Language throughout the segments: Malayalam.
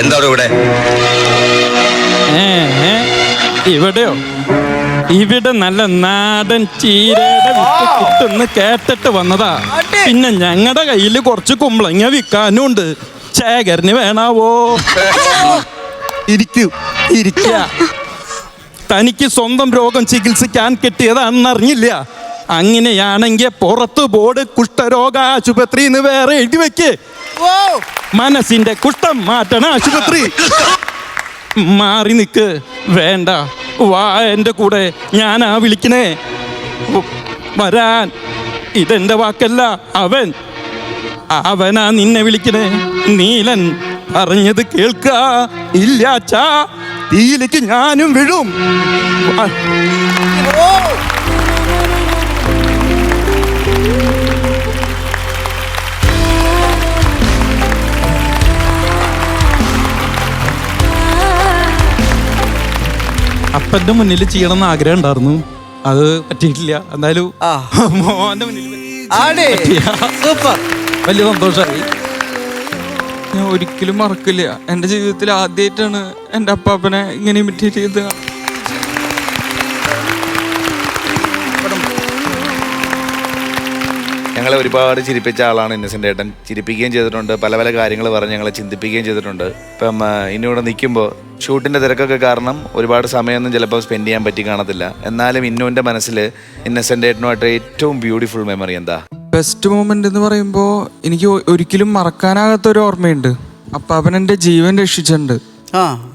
എന്താണ് ഇവിടെ? ഇവിടെയോ? ഇവിടെ നല്ല നാടൻ ചീരയുടെ വിത്ത് കിട്ടുന്ന് കേട്ടിട്ട് വന്നതാ. പിന്നെ ഞങ്ങളുടെ കയ്യിൽ കുറച്ച് കുമ്പളങ്ങ വിൽക്കാനും ഉണ്ട് ശേഖരന് വേണാവോ? ഇരിക്കൂ ഇരിക്ക. തനിക്ക് സ്വന്തം രോഗം ചികിത്സിക്കാൻ കിട്ടിയതാണെന്നറിഞ്ഞില്ല. അങ്ങനെയാണെങ്കിൽ പുറത്ത് ബോർഡ് കുഷ്ഠരോഗ ആശുപത്രി എന്ന് വേറെ എഴുതി വെക്ക്. മനസ്സിന്റെ കുഷ്ഠം മാറ്റണ ആശുപത്രി. മാറി നിക്ക്. വേണ്ട. വാ എന്റെ കൂടെ. ഞാനാ വിളിക്കണേ. വരാൻ. ഇതെന്റെ വാക്കല്ല അവൻ. അവനാ നിന്നെ വിളിക്കണേ. നീലൻ പറഞ്ഞത് കേൾക്ക. ഇല്ലാച്ചാ തീയിലേക്ക് ഞാനും വിഴും. വാ. അപ്പന്റെ മുന്നിൽ ചെയ്യണം എന്ന് ആഗ്രഹം ഉണ്ടായിരുന്നു. അത് പറ്റിയിട്ടില്ല. എന്തായാലും ആ. മോന്റെ മുന്നിൽ ആടേ. സൂപ്പർ. വലിയ സന്തോഷമായി ഞാൻ ഒരിക്കലും മറക്കില്ല. എന്റെ ജീവിതത്തിൽ ആദ്യമായിട്ടാണ് എന്റെ അപ്പാപ്പനെ ഇങ്ങനെ ഇമിറ്റേറ്റ് ചെയ്ത് ഞങ്ങളെ ഒരുപാട് ചിരിപ്പിച്ച ആളാണ് ഇന്നസെന്റ് ഏട്ടൻ. ചിരിപ്പിക്കുകയും ചെയ്തിട്ടുണ്ട്. പല പല കാര്യങ്ങൾ പറഞ്ഞ് ഞങ്ങളെ ചിന്തിപ്പിക്കുകയും ചെയ്തിട്ടുണ്ട്. ഇപ്പം ഇന്നിവിടെ നിൽക്കുമ്പോൾ ഷൂട്ടിന്റെ തിരക്കൊക്കെ കാരണം ഒരുപാട് സമയമൊന്നും ചിലപ്പോൾ സ്പെൻഡ് ചെയ്യാൻ പറ്റി കാണത്തില്ല. എന്നാലും ഇന്നുവിന്റെ മനസ്സിൽ ഇന്നസെന്റ് ഏട്ടനുമായിട്ട് ഏറ്റവും ബ്യൂട്ടിഫുൾ മെമ്മറി എന്താ? ബെസ്റ്റ് മൂമെന്റ് എന്ന് പറയുമ്പോൾ എനിക്ക് ഒരിക്കലും മറക്കാനാകാത്ത ഒരു ഓർമ്മയുണ്ട്. അപ്പം അവൻ എന്റെ ജീവൻ രക്ഷിച്ചിട്ടുണ്ട്. ആ.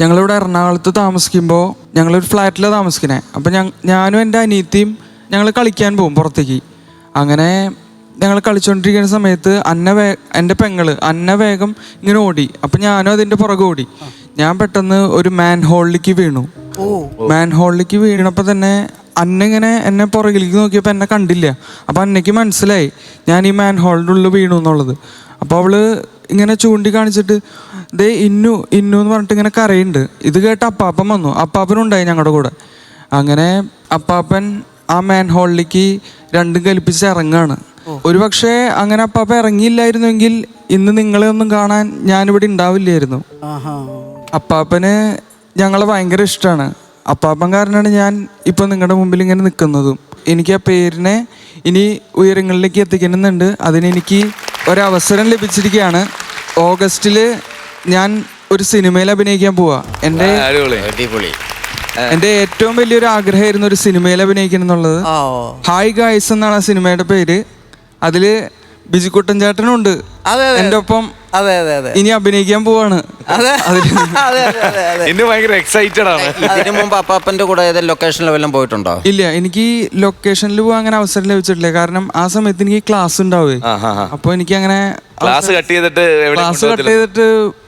ഞങ്ങളിവിടെ എറണാകുളത്ത് താമസിക്കുമ്പോൾ ഞങ്ങളൊരു ഫ്ലാറ്റിലാണ് താമസിക്കുന്നത് അപ്പം ഞാൻ ഞാനും എന്റെ അനിയത്തിയും ഞങ്ങൾ കളിക്കാൻ പോകും പുറത്തേക്ക്. അങ്ങനെ ഞങ്ങൾ കളിച്ചുകൊണ്ടിരിക്കുന്ന സമയത്ത് അന്ന വേ എന്റെ പെങ്ങൾ അന്ന വേഗം ഇങ്ങനെ ഓടി. അപ്പം ഞാനും അതിന്റെ പുറകെ ഓടി. ഞാൻ പെട്ടെന്ന് ഒരു മാൻ ഹോളിലേക്ക് വീണു. മാൻ ഹോളിലേക്ക് വീണപ്പോൾ തന്നെ അന്ന ഇങ്ങനെ എന്നെ പുറകിലേക്ക് നോക്കിയപ്പോൾ എന്നെ കണ്ടില്ല. അപ്പം അന്നയ്ക്ക് മനസ്സിലായി ഞാൻ ഈ മാൻ ഹോളിന്റെ ഉള്ളിൽ വീണു എന്നുള്ളത്. അപ്പോൾ അവൾ ഇങ്ങനെ ചൂണ്ടിക്കാണിച്ചിട്ട് ദേ ഇന്നു ഇന്നു എന്ന് പറഞ്ഞിട്ട് ഇങ്ങനെ കരയുണ്ട് ഇത് കേട്ട് അപ്പാപ്പൻ വന്നു. അപ്പാപ്പനുണ്ടായി ഞങ്ങളുടെ കൂടെ. അങ്ങനെ അപ്പാപ്പൻ ആ മാൻ ഹോളിലേക്ക് രണ്ടും കൽപ്പിച്ച് ഇറങ്ങാണ് ഒരു പക്ഷേ അങ്ങനെ അപ്പാപ്പ ഇറങ്ങിയില്ലായിരുന്നുവെങ്കിൽ ഇന്ന് നിങ്ങളെ ഒന്നും കാണാൻ ഞാനിവിടെ ഉണ്ടാവില്ലായിരുന്നു. അപ്പാപ്പന് ഞങ്ങളെ ഭയങ്കര ഇഷ്ടമാണ് അപ്പാപ്പൻ കാരണമാണ് ഞാൻ ഇപ്പം നിങ്ങളുടെ മുമ്പിൽ ഇങ്ങനെ നിൽക്കുന്നതും. എനിക്ക് ആ പേരിനെ ഇനി ഉയരങ്ങളിലേക്ക് എത്തിക്കണമെന്നുണ്ട്. അതിനെനിക്ക് ഒരവസരം ലഭിച്ചിരിക്കുകയാണ്. ഓഗസ്റ്റിൽ ഞാൻ ഒരു സിനിമയിൽ അഭിനയിക്കാൻ പോവാ. എന്റെ എന്റെ ഏറ്റവും വലിയൊരു ആഗ്രഹമായിരുന്നു ഒരു സിനിമയിൽ അഭിനയിക്കണം എന്നുള്ളത്. ഹായ് ഗായ്സ് എന്നാണ് ആ സിനിമയുടെ പേര്. അതിൽ ബിജുക്കുട്ടൻ ചേട്ടനുണ്ട്. അതെ, അതെ. എന്റെ ഒപ്പം അതെ അതെ അതെ. ഇനി അഭിനയിക്കാൻ പോവാണ്. അതെ. അതെ അതെ അതെ അതെ. ഇന്ന് ഭയങ്കര എക്സൈറ്റഡ് ആണ്. ഇതിനു മുമ്പ് അപ്പാപ്പന്റെ കൂടെ ഏതെങ്കിലും ലൊക്കേഷനിൽ വല്ലതും പോയിട്ടുണ്ടോ? ഇല്ല എനിക്ക് ലൊക്കേഷനിൽ പോകാൻ അങ്ങനെ അവസരം ലഭിച്ചിട്ടില്ല. കാരണം ആ സമയത്ത് എനിക്ക് ക്ലാസ് ഉണ്ടാവേ. അപ്പൊ എനിക്ക് അങ്ങനെ ക്ലാസ് കട്ട് ചെയ്തിട്ട് എവിടെ ക്ലാസ് കട്ട് ചെയ്തിട്ട്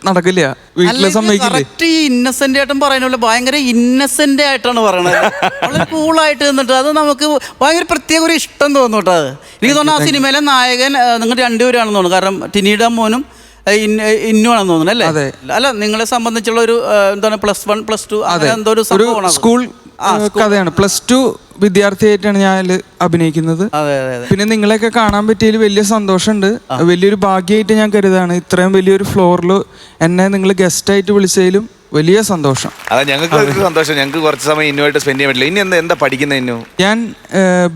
നടക്കില്ല. വീട്ടിലെ സമ്മതിക്കില്ലേ? ഈ ഇന്നസെന്റ് ആയിട്ടും പറയുന്ന പോലെ ഭയങ്കര ഇന്നസെന്റ് ആയിട്ടാണ് പറയണത്. വളരെ കൂളായിട്ട് നിന്നിട്ട് അത് നമുക്ക് ഭയങ്കര പ്രത്യേക ഒരു ഇഷ്ടം തോന്നും കേട്ടോ അത്. എനിക്ക് തോന്നുന്നു ആ സിനിമയിലെ നായകൻ നിങ്ങൾ രണ്ടുപേരാണെന്ന് തോന്നുന്നു. കാരണം ടിനിയുടെ മോനും ആ, ഇന്ന- തോന്നുന്നു അല്ലേ? അതെ. അല്ല നിങ്ങളെ സംബന്ധിച്ചുള്ള ഒരു ആ, എന്താണ് പ്ലസ് വൺ പ്ലസ് ടു അതെ. എന്തോ ഒരു ഒരു സംഭവമാണ് അത്. സ്കൂൾ ആ, കഥയാണ്. പ്ലസ് ടു വിദ്യാർത്ഥിയായിട്ടാണ് ഞാൻ അതിൽ അഭിനയിക്കുന്നത്. അതെ അതെ അതെ. പിന്നെ നിങ്ങളെയൊക്കെ കാണാൻ പറ്റിയതിൽ വലിയ സന്തോഷമുണ്ട്. വലിയൊരു ഭാഗ്യമായിട്ട് ഞാൻ കരുതാണ്. ഇത്രയും വലിയൊരു ഫ്ലോറിൽ എന്നെ നിങ്ങൾ ഗസ്റ്റായിട്ട് വിളിച്ചതിലും വലിയ സന്തോഷം. അതെ ഞങ്ങൾക്ക് ഒരു സന്തോഷം. ഞങ്ങൾക്ക് കുറച്ച് സമയം ഇന്നുമായിട്ട് സ്പെൻഡ് ചെയ്യാൻ പറ്റില്ല. ഇനി എന്താ എന്താ പഠിക്കുന്നത് ഇന്നു? ഞാൻ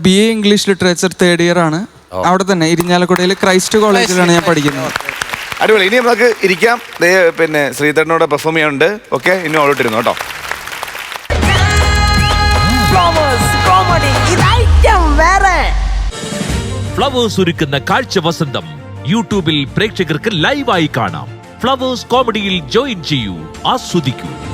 B A English literature third year ആണ്. അവിടെ തന്നെ ഇരിഞ്ഞാലക്കുടയിൽ ക്രൈസ്റ്റ് കോളേജിലാണ് ഞാൻ പഠിക്കുന്നത്. അടിപൊളി. ഇനി നമുക്ക് ഇരിക്കാം. ദേ പിന്നെ ശ്രീധരനോട് പെർഫോം ചെയ്യാനുണ്ട്. ഓക്കെ ഇനി അവിടോട്ടിരുന്നു കേട്ടോ. ഫ്ലവേഴ്സ് കോമഡി ഇത് വേറെ. ഫ്ലവേഴ്സ് ഒരുക്കുന്ന കാഴ്ച വസന്തം. യൂട്യൂബിൽ പ്രേക്ഷകർക്ക് ലൈവായി കാണാം. ഫ്ലവേഴ്സ് കോമഡിയിൽ ജോയിൻ ചെയ്യൂ. ആസ്വദിക്കൂ.